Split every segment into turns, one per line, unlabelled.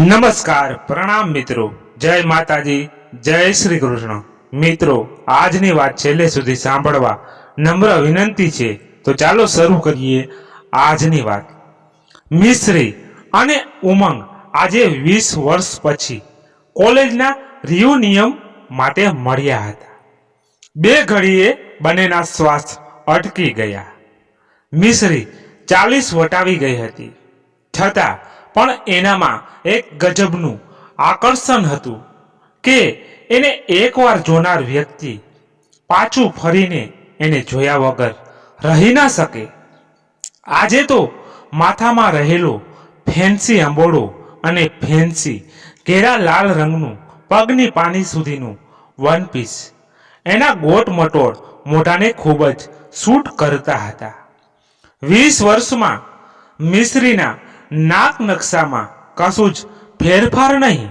નમસ્કાર, પ્રણામ મિત્રો. જય માતાજી, જય શ્રી કૃષ્ણ. મિત્રો, આજની વાત છેલ્લે સુધી સાંભળવા નમ્ર વિનંતી છે. તો ચાલો શરૂ કરીએ આજની વાત. મિશ્રી અને ઉમંગ આજે વીસ વર્ષ પછી કોલેજના રિયુનિયમ માટે મળ્યા હતા. બે ઘડીએ બંનેના શ્વાસ અટકી ગયા. મિશ્રી ચાલીસ વટાવી ગઈ હતી. છતાં પણ એનામાં એક ગજબનું આકર્ષણ હતું કે એને એકવાર જોનાર વ્યક્તિ પાછું ફરીને એને જોયા વગર રહી ના શકે. આજે તો માથામાં રહેલો ફેન્સી અંબોડો અને ફેન્સી ઘેરા લાલ રંગનું પગની પાની સુધીનું વન પીસ એના ગોટ મટોળ મોઢાને ખૂબ જ સૂટ કરતા હતા. વીસ વર્ષમાં મિશ્રીના નાક નકશામાં કશું જ ફેરફાર નહીં.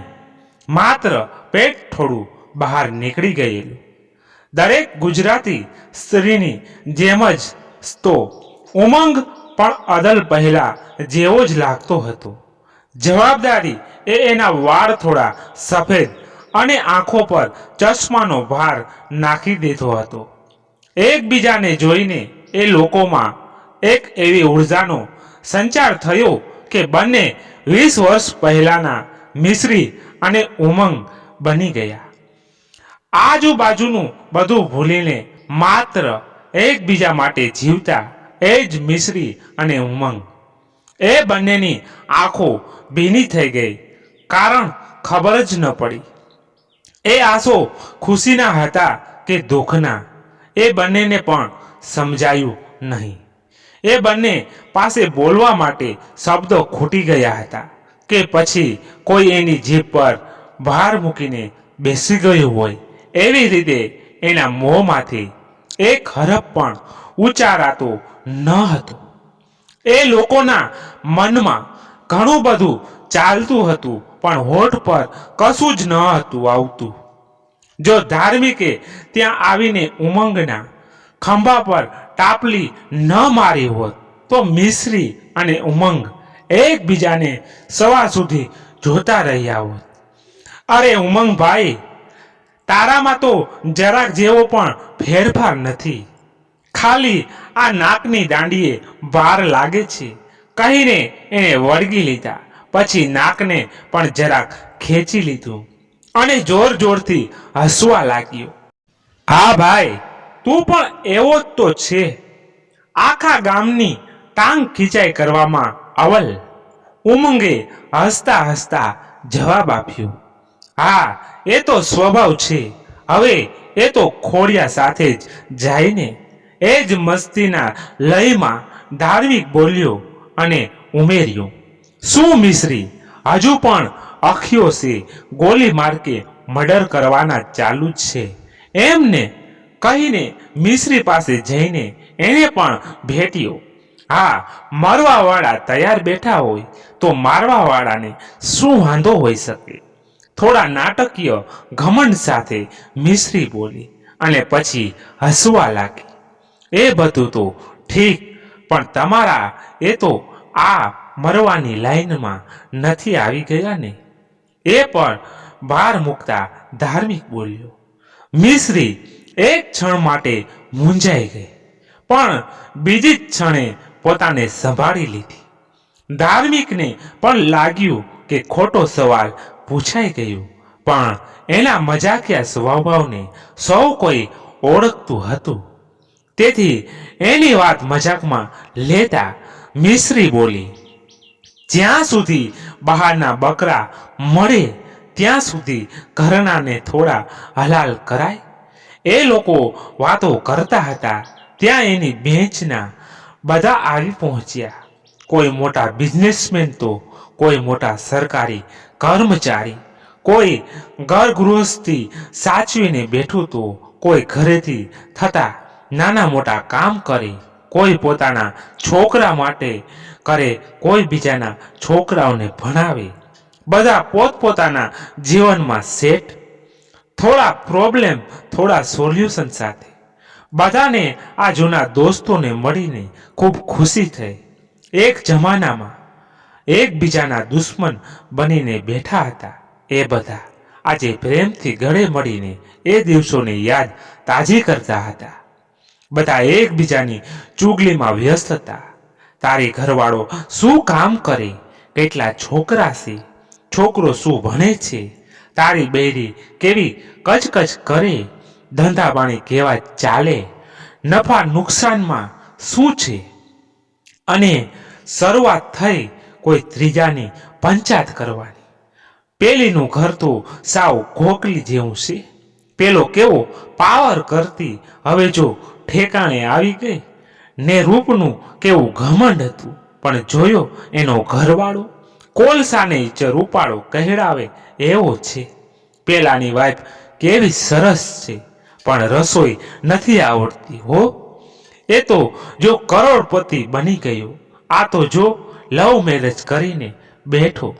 માત્ર પેટ થોડું બહાર નીકળી ગયેલું. દરેક ગુજરાતી સ્ત્રીની જેમ જ તો ઉમંગ પણ અદલ પહેલા જેવો જ લાગતો હતો. જવાબદારી એ એના વાળ થોડા સફેદ અને આંખો પર ચશ્માનો ભાર નાખી દેતો હતો. એકબીજાને જોઈને એ લોકોમાં એક એવી ઉર્જાનો સંચાર થયો કે બંને વીસ વર્ષ પહેલાના મિશ્રી અને ઉમંગ બની ગયા. આજુબાજુનું બધું ભૂલીને માત્ર એકબીજા માટે જીવતા એ જ મિશ્રી અને ઉમંગ. એ બંનેની આંખો ભીની થઈ ગઈ, કારણ ખબર જ ન પડી. એ આંસુ ખુશીના હતા કે દુઃખના, એ બંનેને પણ સમજાયું નહીં. એ બંને પાસે બોલવા માટે શબ્દો ખૂટી ગયા હતા કે પછી કોઈ એની જીભ પર ભાર મૂકીને બેસી ગયું હોય. એવી રીતે એના મોંમાંથી એક હરફ પણ ઉચ્ચારાતો ન હતો. એ લોકોના મનમાં ઘણું બધું ચાલતું હતું, પણ હોઠ પર કશું જ ન હતું આવતું. જો ધાર્મિકે ત્યાં આવીને ઉમંગના ખંભા પર ટાપલી ન મારી હોત, તો મિશ્રી અને ઉમંગ એકબીજાને સવાર સુધી જોતા રહ્યા હોત. અરે ઉમંગ ભાઈ, તારામાં તો જરાક જેવો પણ ફેરફાર નથી. ખાલી આ નાકની દાંડીએ ભાર લાગે છે. કહીને એને વળગી લીધા, પછી નાકને પણ જરાક ખેંચી લીધું અને જોર જોરથી હસવા લાગ્યો. હા ભાઈ તું પણ એવો જ તો છે. આખા ગામની ટાંગ ખીચાઈ કરવામાં અવલ. ઉમંગે હસતા હસતા જવાબ આપ્યો. હા, એ તો સ્વભાવ છે. હવે એ તો ખોડિયા સાથે જ જઈને એ જ મસ્તીના લયમાં ધાર્મિક બોલ્યો અને ઉમેર્યો. શું મિશ્રી, હજુ પણ અખિયો છે ગોલી માર્કે મર્ડર કરવાના ચાલુ જ છે. એમને કહીને મિશ્રી પાસે જઈને એને પણ ભેટ્યો, હા, મરવાવાળા તૈયાર બેઠા હોય તો મારવાવાળાને શું વાંધો હોઈ શકે? થોડા નાટકીય ઘમંડ સાથે મિશ્રી બોલી અને પછી હસવા લાગી, એ બધું તો ઠીક, પણ તમારા એ તો આ મરવાની લાઈનમાં નથી આવી ગયા ને? એ પણ ભાર મૂકતા ધાર્મિક બોલ્યો, મિશ્રી એક ક્ષણ માટે મૂંઝાઈ ગઈ. પણ બીજી ક્ષણે પોતાને સંભાળી લીધી. ધાર્મિકને પણ લાગ્યું કે ખોટો સવાલ પૂછાઈ ગયું. પણ એના મજાકિયા સ્વભાવને સૌ કોઈ ઓળખતું હતું. તેથી એની વાત મજાકમાં લેતા મિશ્રી બોલી, જ્યાં સુધી બહારના બકરા મળે, ત્યાં સુધી ઘરનાને થોડા હલાલ કરાય. એ લોકો વાતો કરતા હતા. ત્યાં એની બેંચના બધા આવી પહોંચ્યા. કોઈ મોટા બિઝનેસમેન તો, કોઈ મોટા સરકારી કર્મચારી, કોઈ ઘરગૃહસ્થી સાચવીને બેઠું તો, કોઈ ઘરેથી થતા નાના મોટા કામ કરે, કોઈ પોતાના છોકરા માટે કરે, કોઈ બીજાના છોકરાઓને ભણાવે. બધા પોતપોતાના જીવનમાં સેટ થોડા પ્રોબ્લેમ થોડા સોલ્યુશન સાથે. બધાને આ જૂના દોસ્તોને મળીને ખૂબ ખુશી થઈ. એક જમાનામાં એકબીજાના દુશ્મન બનીને બેઠા હતા એ બધા. આજે પ્રેમથી ગળે મળીને એ દિવસોની યાદ તાજી કરતા હતા. બધા એકબીજાની ચુગલીમાં વ્યસ્ત હતા. તારી ઘરવાળો શું કામ કરે? કેટલા છોકરા છે? છોકરો શું ભણે છે? તારી બેરી કેવી કચકચ કરે, ધંધા પાણી કેવા ચાલે, નફા નુકસાનમાં શું છે? અને શરૂઆત થઈ કોઈ ત્રીજાની પંચાત કરવાની. પેલીનું ઘર તો સાવ ગોકલી જેવું છે. પેલો કેવો પાવર કરતી, હવે જો ઠેકાણે આવી ગઈ, ને રૂપનું કેવું ઘમંડ હતું. પણ જોયો એનો ઘરવાળો, કોલસાને ઈચ રૂપાળો કહેડાવે એવો છે. પેલાની વાઈફ કેવી સરસ છે, પણ રસોઈ નથી આવડતી, હો. એ તો જો કરોડપતિ બની ગયો, આ તો જો લવ મેરેજ કરીને બેઠો.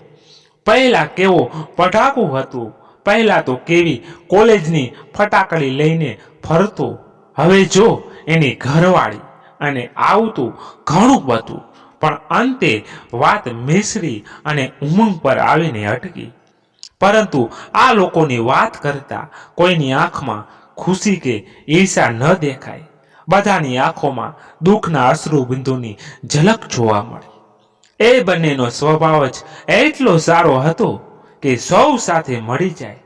પહેલા કેવો પટાકું હતું, પહેલા તો કેવી કોલેજની ફટાકડી લઈને ફરતો. હવે જો એની ઘરવાળી અને આવતું ઘણું બધું, પણ અંતે વાત મિશ્રી અને ઉમંગ પર આવીને અટકી. પરંતુ આ લોકોની વાત કરતા કોઈની આંખમાં ખુશી કે ઈર્ષા ન દેખાય. બધાની આંખોમાં દુઃખના અશ્રુ બિંદુની ઝલક જોવા મળી. એ બંનેનો સ્વભાવ જ એટલો સારો હતો કે સૌ સાથે મળી જાય.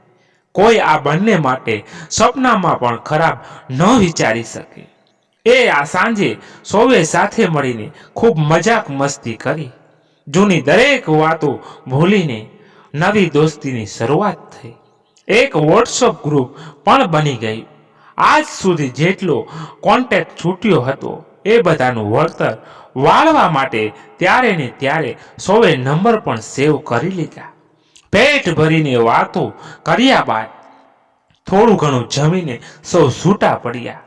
કોઈ આ બંને માટે સપનામાં પણ ખરાબ ન વિચારી શકે. એ આ સાંજે સૌએ સાથે મળીને ખૂબ મજાક મસ્તી કરી. જૂની દરેક વાતો ભૂલીને નવી દોસ્તીની શરૂઆત થઈ. એક વોટ્સઅપ ગ્રુપ પણ બની ગયું. આજ સુધી જેટલો કોન્ટેક્ટ છૂટ્યો હતો, એ બધાનું વળતર વાળવા માટે ત્યારે ને ત્યારે સૌએ નંબર પણ સેવ કરી લીધા. પેટ ભરીને વાતો કર્યા બાદ થોડું ઘણું જમીને સૌ છૂટા પડ્યા.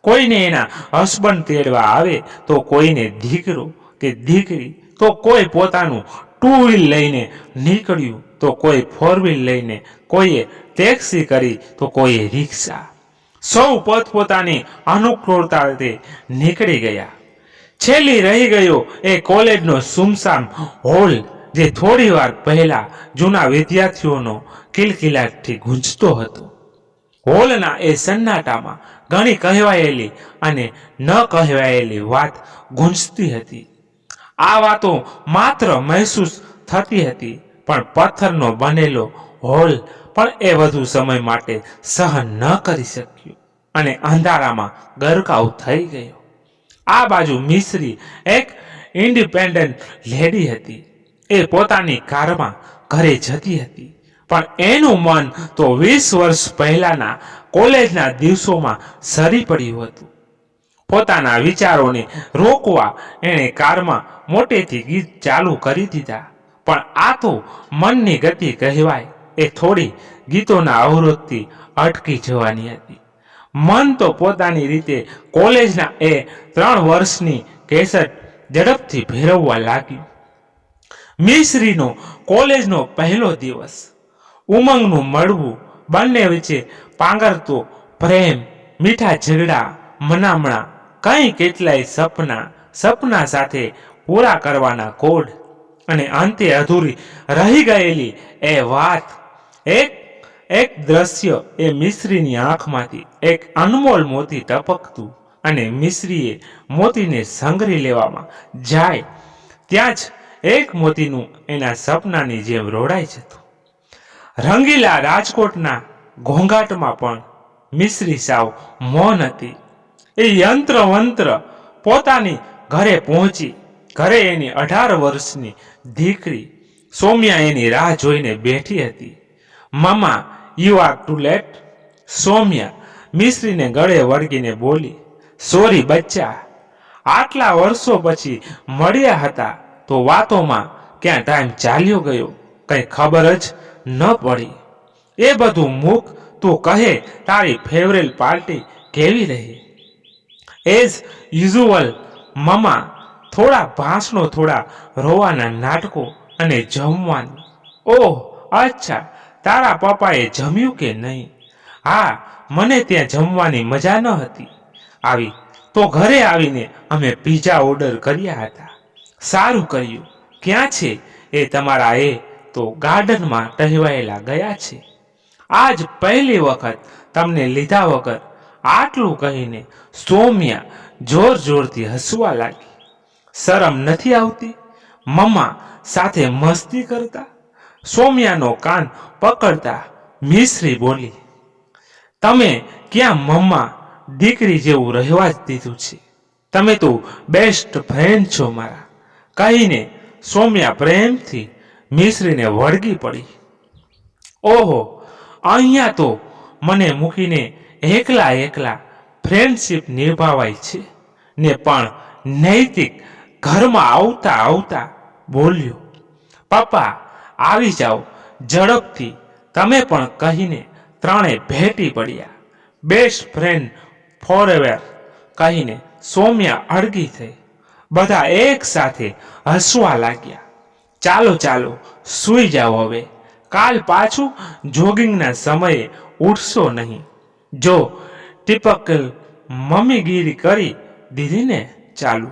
કોઈને એના હસબન્ડ તેડવા આવે તો કોઈને દીકરો કે દીકરી તો કોઈ પોતાનું ટુ વ્હીલ લઈને નીકળ્યું તો કોઈ ફોર વ્હીલ લઈને કોઈએ ટેક્સી કરી તો કોઈએ રિક્ષા. સૌ પોતપોતાની અનુકૂળતા રીતે નીકળી ગયા. છેલ્લી રહી ગયો એ કોલેજનો સુમસામ હોલ જે થોડી વાર પહેલા જૂના વિદ્યાર્થીઓનો કિલકિલાટથી ગુંજતો હતો. હોલના એ સન્નાટામાં ઘણી કહેવાયેલી અને ન કહેવાયેલી વાત ગુંજતી હતી. આ વાતો માત્ર મહેસૂસ થતી હતી, પણ પથ્થરનો બનેલો હોલ પણ એ વધુ સમય માટે સહન ન કરી શક્યો અને અંધારામાં ગરકાવ થઈ ગયો. આ બાજુ મિશ્રી એક ઇન્ડિપેન્ડન્ટ લેડી હતી. એ પોતાની કારમાં ઘરે જતી હતી, પણ એનું મન તો વીસ વર્ષ પહેલાના કોલેજના દિવસોમાં સરી પડ્યું હતું. પોતાના વિચારોને રોકવા એણે કારમાં મોટેથી ગીત ચાલુ કરી દીધા. પણ આ તો મનની ગતિ કહેવાય. એ થોડી ગીતોના અવરોધથી અટકી જવાની હતી. મન તો પોતાની રીતે કોલેજના એ ત્રણ વર્ષની કેસેટ ઝડપથી ભેરવવા લાગ્યું. મિશ્રીનો કોલેજનો પહેલો દિવસ. ઉમંગનું મળવું બંને વચ્ચે પાંગરતો પ્રેમ, મીઠા ઝઘડા, મનામણા કંઈ કેટલાય સપના સપના સાથે પૂરા કરવાના કોડ અને અંતે અધૂરી રહી ગયેલી એ વાત. એક એક દ્રશ્ય એ મિશ્રીની આંખમાંથી એક અનમોલ મોતી ટપકતું અને મિશ્રીએ મોતીને સંઘરી લેવામાં જાય. ત્યાં જ એક મોતીનું એના સપનાની જેમ રોડાઈ જતું. રંગીલા રાજકોટના ઘોંઘાટમાં પણ મિશ્રી સાવ મૌન હતી. એ યંત્ર મંત્ર પોતાની ઘરે પહોંચી, ઘરે એની અઢાર વર્ષની દીકરી સોમ્યા એની રાહ જોઈને બેઠી હતી. મામા you are too late Saumya મિશ્રીને ગળે વળગીને બોલી સોરી બચ્ચા. આટલા વર્ષો પછી મળ્યા હતા તો વાતોમાં ક્યાં ટાઈમ ચાલ્યો ગયો, કંઈ ખબર જ ન પડી. એ બધું મૂક, તું કહે તારી ફેવરેલ પાર્ટી કેવી રહી? એઝ યુઝુઅલ, મમા, થોડા ભાષણો થોડા રોવાના નાટકો અને જમવાનું. ઓહ, અચ્છા, તારા પપ્પાએ જમ્યું કે નહીં? હા, મને ત્યાં જમવાની મજા ન હતી. આવી, તો ઘરે આવીને અમે પીઝા ઓર્ડર કર્યા હતા. સારું કર્યું. ક્યાં છે? એ તમારા એ તો ગાર્ડનમાં ટહેવાયેલા ગયા છે. આજ પહેલી વખત તમને લીધા વગર આટલું કહીને સૌમ્યા જોર જોરથી હસવા લાગી. શરમ નથી આવતી? મમ્મા સાથે મસ્તી કરતા? સૌમ્યાનો કાન પકડતા મિશ્રી બોલી, તમે ક્યાં મમ્મા દીકરી જેવું રહેવા જ દીધું છે? તમે તો બેસ્ટ ફ્રેન્ડ છો મારા. કહીને સૌમ્યા પ્રેમથી મિશ્રીને વળગી પડી. ઓહો, અહીંયા તો મને મૂકીને એકલા એકલા ફ્રેન્ડશીપ નિભાવાય છે. ને પણ નૈતિક ઘરમાં આવતા આવતા બોલ્યો, પપ્પા, આવી જાઓ. ઝડપથી તમે પણ કહીને ત્રણે ભેટી પડ્યા. બેસ્ટ ફ્રેન્ડ ફોર એવર કહીને સૌમ્યા અડગી થઈ. બધા એક સાથે હસવા લાગ્યા. ચાલો ચાલો, સૂઈ જાઓ હવે. કાલ પાછું જોગિંગના સમયે ઉઠશો નહીં. જો ટિપકલ મમ્મીગીરી કરી દીધીને ચાલુ.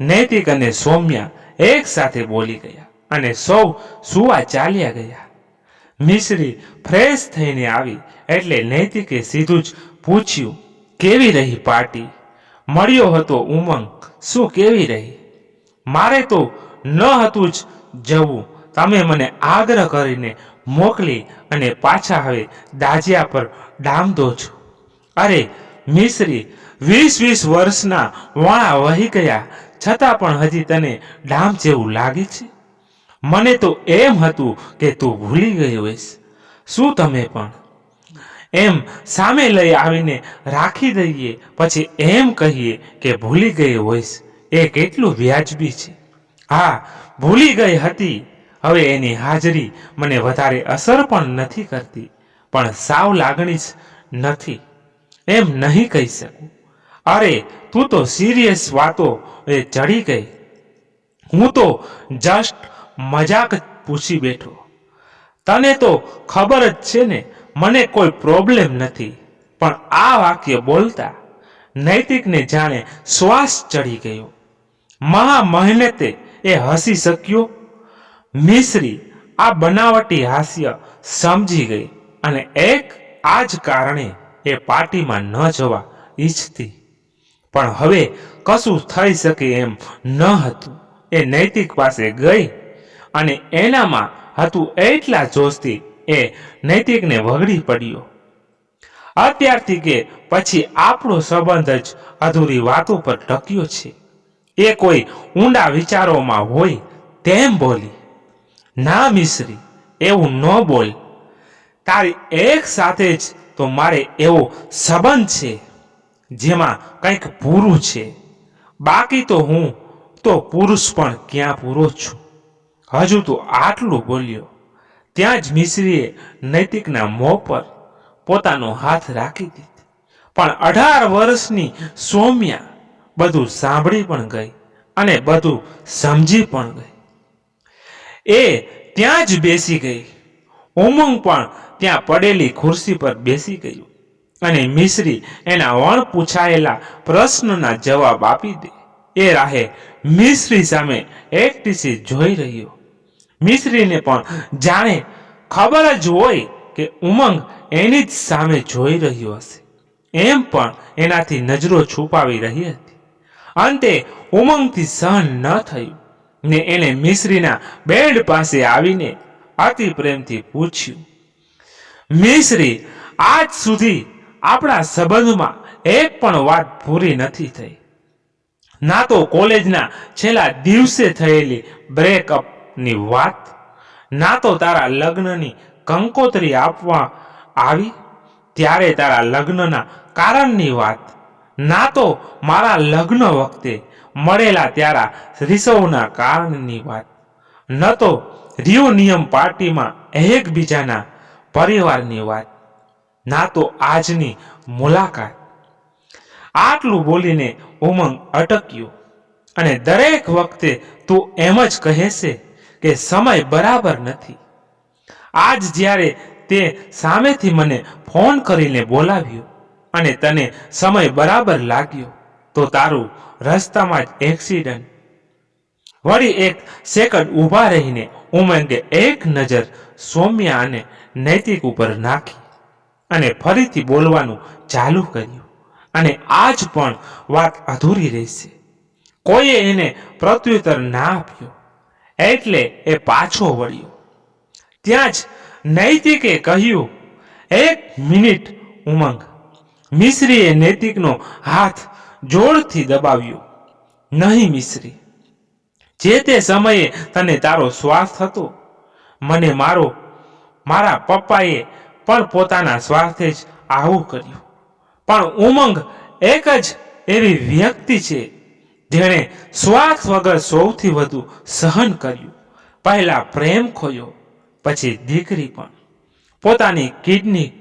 નૈતિક અને સૌમ્યા એક સાથે બોલી ગયા અને સૌ સુવા ચાલ્યા ગયા. મિશ્રી ફ્રેશ થઈને આવી એટલે નૈતિકે સીધું જ પૂછ્યું, કેવી રહી પાર્ટી? મળ્યો હતો ઉમંગ, શું કેવી રહી? મારે તો ન હતું જ જવું. તમે મને આગ્રહ કરીને મોકલી અને પાછા હવે દાજિયા પર ડામદો છો. અરે, મિશ્રી, વીસ વીસ વર્ષના વાળા વહી ગયા, છતાં પણ હજી તને ડામ જેવું લાગે છે? મને તો એમ હતું કે તું ભૂલી ગઈ હોઈશ. શું તમે પણ? એમ સામે લઈ આવીને રાખી દઈએ, પછી એમ કહીએ કે ભૂલી ગઈ હોઈશ. એ કેટલું વ્યાજબી છે. હા, ભૂલી ગઈ હતી. હવે એની હાજરી મને વધારે અસર પણ નથી કરતી. પણ સાવ લાગણી જ નથી. એમ નહીં કહી શકું. અરે, તું તો સિરિયસ વાતો એ ચડી ગઈ. હું તો જસ્ટ મજાક પૂછી બેઠો. તને તો ખબર જ છે ને, મને કોઈ પ્રોબ્લેમ નથી. પણ આ વાક્ય બોલતા નૈતિકને જાણે શ્વાસ ચડી ગયો. મહા મહેનતે એ હસી શક્યો. મિશ્રી આ બનાવટી હાસ્ય સમજી ગઈ. અને એક આ જ કારણે એ પાર્ટીમાં ન જવા ઈચ્છતી. પણ હવે કશું થઈ શકે એમ ન હતું. એ નૈતિક પાસે ગઈ અને એનામાં હતું એટલા જોશથી એ નૈતિકને વગડી પડ્યો. અત્યારથી કે પછી આપણો સંબંધ જ અધૂરી વાતો પર ટક્યો છે. એ કોઈ ઊંડા વિચારોમાં હોય તેમ બોલી, ના મિશ્રી, એવું ન બોલ. તારી એક સાથે જ તો મારે એવો સંબંધ છે, જેમાં કંઈક પૂરું છે. બાકી તો હું તો પુરુષ પણ ક્યાં પૂરો છું? હજુ તો આટલું બોલ્યો. ત્યાં જ મિશ્રીએ નૈતિકના મોં પર પોતાનો હાથ રાખી દીધો. પણ અઢાર વર્ષની સૌમ્યા બધું સાંભળી પણ ગઈ અને બધું સમજી પણ ગઈ. એ ત્યાં જ બેસી ગઈ. ઉમંગ પણ ત્યાં પડેલી ખુરશી પર બેસી ગયું અને મિશ્રી એના વણ પૂછાયેલા પ્રશ્નના જવાબ આપી દે. એ રાહે મિશ્રી સામે એકટીસી જોઈ રહ્યો. મિશ્રીને પણ જાણે ખબર જ હોય કે ઉમંગ એની જ સામે જોઈ રહ્યો હશે. એમ પણ એનાથી નજરો છુપાવી રહી હતી. અંતે ઉમંગથી સહન ન થયું ને એણે મિશ્રીના બેડ પાસે આવીને અતિ પ્રેમથી પૂછ્યું મિશ્રી આજ સુધી આપણા સંબંધમાં એક પણ વાત પૂરી નથી થઈ. ના તો કોલેજના છેલ્લા દિવસે થયેલી બ્રેકઅપની વાત, ના તો તારા લગ્નની કંકોત્રી આપવા આવી, ત્યારે તારા લગ્નના કારણની વાત, ના તો મારા લગ્ન વખતે મળેલા ત્યારા રિસવના કારણની વાત, ન તો રિયુનિયમ પાર્ટીમાં એકબીજાના પરિવારની વાત, ના તો આજની મુલાકાત. આટલું બોલીને ઉમંગ અટક્યો અને દરેક વખતે તું એમ જ કહેશે કે સમય બરાબર નથી. આજ જ્યારે તે સામેથી મને ફોન કરીને બોલાવ્યો અને તને સમય બરાબર લાગ્યો, તો તારું રસ્તામાં જ એક્સિડન્ટ. વળી એક સેકન્ડ ઊભા રહીને ઉમંગે એક નજર સૌમ્યા અને નૈતિક ઉપર નાખી અને ફરીથી બોલવાનું ચાલુ કર્યું. અને આજ પણ વાત અધૂરી રહેશે. કોઈએ એને પ્રત્યુત્તર ના આપ્યો. એટલે એ પાછો વળ્યો. ત્યાં જ નૈતિકે કહ્યું, એક મિનિટ, ઉમંગ. મિશ્રીએ નૈતિકનો હાથ જોરથી દબાવ્યો. નહીં મિશ્રી, જે તે સમયે તને તારો શ્વાસ હતો, મને મારો મારા પપ્પાએ પણ પોતાના સ્વાર્થે જ આવું કર્યું. પણ ઉમંગ એક જ એવી વ્યક્તિ છે, જેણે સ્વાર્થ વગર સૌથી વધુ સહન કર્યું. પહેલા પ્રેમ ખોયો, પછી દીકરી પણ. પોતાની કિડની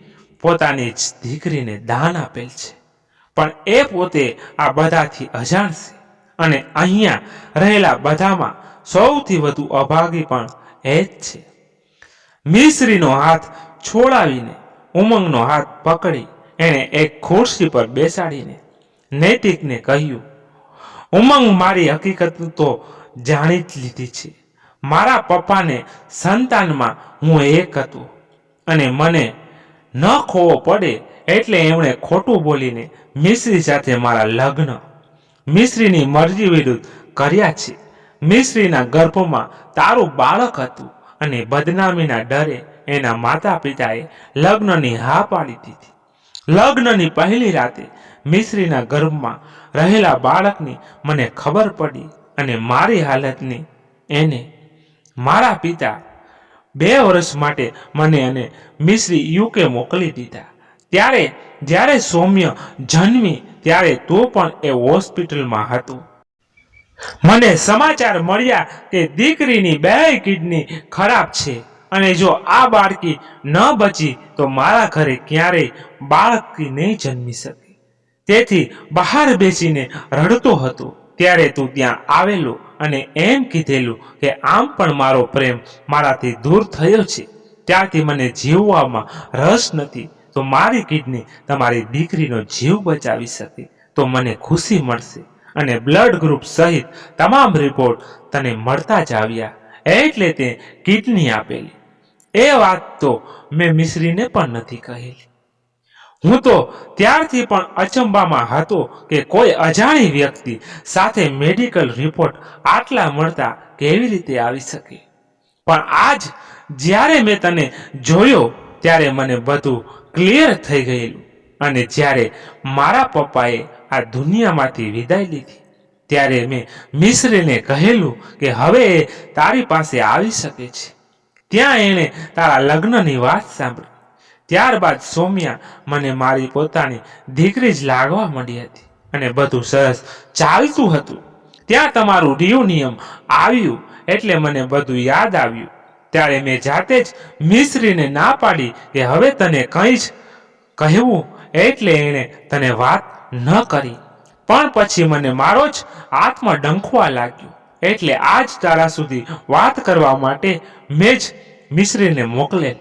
પોતાની જ દીકરીને દાન આપેલ છે. પણ એ પોતે આ બધાથી અજાણ છે અને અહીંયા રહેલા બધામાં સૌથી વધુ અભાગી પણ એ જ છે. મિશ્રીનો હાથ છોડાવીને, ઉમંગનો હાથ પકડી, એણે એક ખુરશી પર બેસાડીને નૈતિકને કહ્યું, ઉમંગ મારી હકીકત તો જાણી જ લીધી છે. મારા પપ્પાને સંતાનમાં હું એક હતો અને મને ન ખોવો પડે એટલે એમણે ખોટું બોલીને મિશ્રી સાથે મારા લગ્ન, મિશ્રીની મરજી વિરુદ્ધ કર્યા છે. મિશ્રીના ગર્ભમાં તારું બાળક હતું. અને બદનામીના ડરે એના માતા પિતાએ લગ્નની હા પાડી દીધી. લગ્નની પહેલી રાતે મિશ્રીના ગર્ભમાં રહેલા બાળકની મને ખબર પડી અને મારી હાલતની એને મારા પિતા બે વર્ષ માટે મને અને મિશ્રી યુકે મોકલી દીધા. ત્યારે, જ્યારે સૌમ્ય જન્મી, ત્યારે તો પણ એ હોસ્પિટલમાં હતો. મને સમાચાર મળ્યા કે દીકરીની બે કિડની ખરાબ છે અને જો આ બાળકી ન બચી, તો મારા ઘરે ક્યારેય બાળકી નહીં જન્મી શકે. તેથી બહાર બેસીને રડતો હતો. ત્યારે તું ત્યાં આવેલો અને એમ કીધેલું કે આમ પણ મારો પ્રેમ મારાથી દૂર થયો છે. ત્યારથી મને જીવવામાં રસ નથી, તો મારી કિડની તમારી દીકરીનો જીવ બચાવી શકે, તો મને ખુશી મળશે. અને બ્લડ ગ્રુપ સહિત તમામ રિપોર્ટ તને મળતા જ આવ્યા. એટલે તે કિડની આપેલી. એ વાત તો મેં મિશ્રીને પણ નથી કહેલી. હું તો ત્યારથી પણ અચંબામાં હતો કે કોઈ અજાણી વ્યક્તિ સાથે મેડિકલ રિપોર્ટ આટલા મળતા કેવી રીતે આવી શકે. પણ આજ જ્યારે મેં તને જોયો ત્યારે મને બધું ક્લિયર થઈ ગયેલું. અને જ્યારે મારા પપ્પાએ આ દુનિયામાંથી વિદાય લીધી. ત્યારે મેં મિશ્રીને કહેલું કે હવે એ તારી પાસે આવી શકે છે. ત્યાં એણે તારા લગ્નની વાત સાંભળી. ત્યારબાદ સૌમ્યા મને મારી પોતાની દીકરી જ લાગવા મળી હતી અને બધું સરસ ચાલતું હતું. ત્યાં તમારું રિયુનિયમ આવ્યું એટલે મને બધું યાદ આવ્યું. ત્યારે મેં જાતે જ મિશ્રીને ના પાડી કે હવે તને કંઈ જ કહેવું એટલે એણે તને વાત ન કરી. પણ પછી મને મારો જ આત્મા ડંખવા લાગ્યો. એટલે આજ તારા સુધી વાત કરવા માટે મેં જ મિશ્રીને મોકલેલ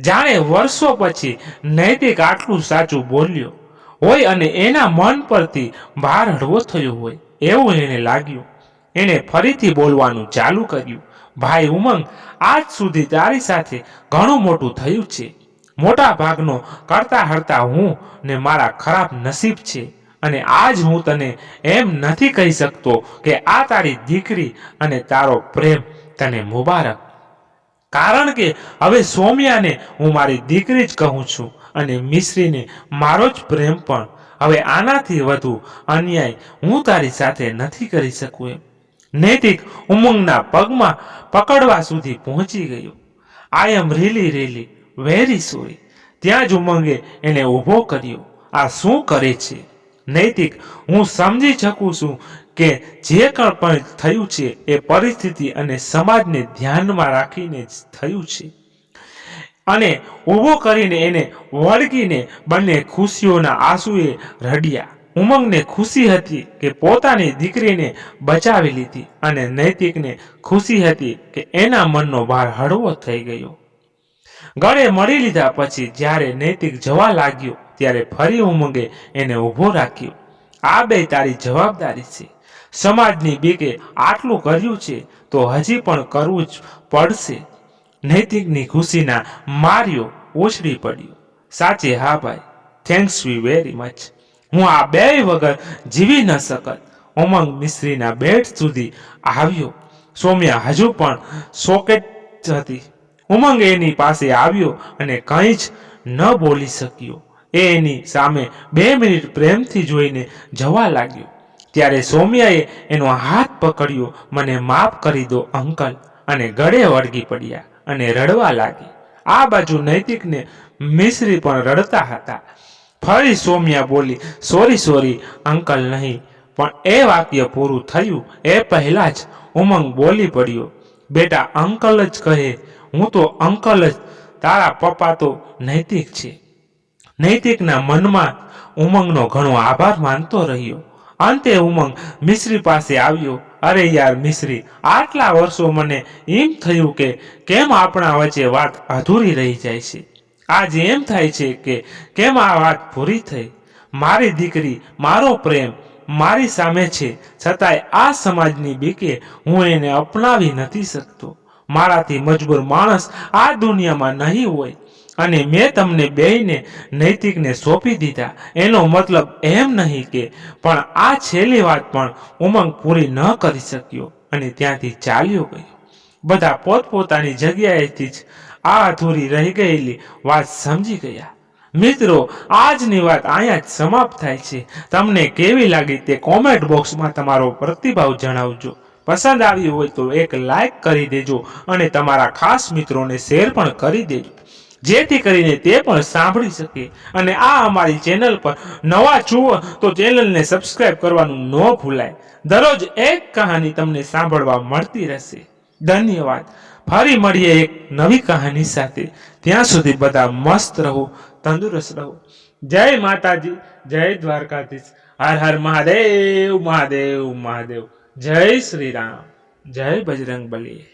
જાણે વર્ષો પછી નૈતિક આટલું સાચું બોલ્યો. હોય અને એના મન પરથી ભાર હળવો થયો હોય એવું એને લાગ્યું. એણે ફરીથી બોલવાનું ચાલુ કર્યું. ભાઈ ઉમંગ, આજ સુધી તારી સાથે ઘણું મોટું થયું છે. મોટા ભાગનો કરતા હરતા હું ને મારા ખરાબ નસીબ છે. અને આજ હું તને એમ નથી કહી શકતો કે આ તારી દીકરી અને તારો પ્રેમ તને મુબારક. કારણ કે હવે સૌમ્યાને હું મારી દીકરી જ કહું છું અને મિશ્રીને મારો જ પ્રેમ પણ. હવે આનાથી વધુ અન્યાય હું તારી સાથે નથી કરી શકું એમ. નૈતિક ઉમંગના પગમાં પકડવા સુધી પહોંચી ગયો. I am really really very sorry ત્યાં જ ઉમંગે એને ઊભો કર્યો. આ શું કરે છે? નૈતિક, હું સમજી શકું છું કે જે કણ પણ થયું છે એ પરિસ્થિતિ અને સમાજને ધ્યાનમાં રાખીને જ થયું છે. અને ઊભો કરીને એને વળગીને બંને ખુશીઓના આંસુએ રડ્યા. ઉમંગને ખુશી હતી કે પોતાની દીકરીને બચાવી લીધી અને નૈતિકને ખુશી હતી કે એના મનનો ભાર હળવો થઈ ગયો. ગળે મળી લીધા પછી જ્યારે નૈતિક જવા લાગ્યો, ત્યારે ફરી ઉમંગે એને ઊભો રાખ્યો. આ બે તારી જવાબદારી છે. સમાજની બીકે આટલું કર્યું છે, તો હજી પણ કરવું જ પડશે. નૈતિકની ખુશીના માર્યો ઓછડી પડ્યો. સાચે હા ભાઈ. થેન્ક્સ યુ વેરી મચ હું આ બે વગર જીવી ન શકત. ઉમંગ મિસ્ત્રીના બેટ સુધી આવ્યો. સૌમ્યા હજુ પણ સોકેટ હતી. ઉમંગ એની પાસે આવ્યો અને કંઈ જ ન બોલી શક્યો. એ એની સામે બે મિનિટ પ્રેમથી જોઈને જવા લાગ્યો. ત્યારે સૌમ્યાએ એનો હાથ પકડ્યો, મને માફ કરી દો, અંકલ. અને ગળે વળગી પડ્યા અને રડવા લાગી. આ બાજુ નૈતિકને મિશ્રી પણ રડતા હતા. ફરી સૌમ્યા બોલી, સોરી સોરી, અંકલ નહીં, પણ એ વાક્ય પૂરું થયું. એ પહેલા જ ઉમંગ બોલી પડ્યો. બેટા, અંકલ જ કહે હું તો અંકલ જ તારા પપ્પા તો નૈતિક છે. નૈતિકના મનમાં ઉમંગનો ઘણો આભાર માનતો રહ્યો. અંતે ઉમંગ મિશ્રી પાસે આવ્યો. અરે યાર મિશ્રી, આટલા વર્ષો મને એમ થયું કે કેમ આપણા વચ્ચે વાત અધૂરી રહી જાય છે? આજે એમ થાય છે કે કેમ આ વાત પૂરી થઈ? મારી દીકરી, મારો પ્રેમ મારી સામે છે. છતાંય આ સમાજની બીકે હું એને અપનાવી નથી શકતો. મારાથી મજબૂર માણસ આ દુનિયામાં નહીં હોય. અને મેં તમને બેયને નૈતિકને સોંપી દીધા. એનો મતલબ એમ નહીં કે, પણ આ છેલ્લી વાત પણ ઉમંગ પૂરી ન કરી શક્યો. અને ત્યાંથી ચાલ્યો ગયો. બધા પોતપોતાની જગ્યાએથી જ આ અધૂરી રહી ગયેલી વાત સમજી ગયા. મિત્રો, આજની વાત અહીંયા જ સમાપ્ત થાય છે. તમને કેવી લાગી તે કોમેન્ટ બોક્સમાં તમારો પ્રતિભાવ જણાવજો. પસંદ આવ્યું હોય તો એક લાઈક કરી દેજો અને તમારા ખાસ મિત્રોને શેર પણ કરી દેજો. જેથી કરીને તે પણ સાંભળી શકે અને આ અમારી ચેનલ પર નવા જુઓ તો ચેનલને સબસ્ક્રાઇબ કરવાનું ન ભૂલાય. દરરોજ એક કહાની તમને સાંભળવા મળતી રહેશે. ધન્યવાદ. ફરી મળીએ એક નવી કહાની સાથે. ત્યાં સુધી બધા મસ્ત રહો, તંદુરસ્ત રહો. જય માતાજી, જય દ્વારકાધીશ. હર હર મહાદેવ મહાદેવ મહાદેવ. જય શ્રી રામ. જય બજરંગ બલી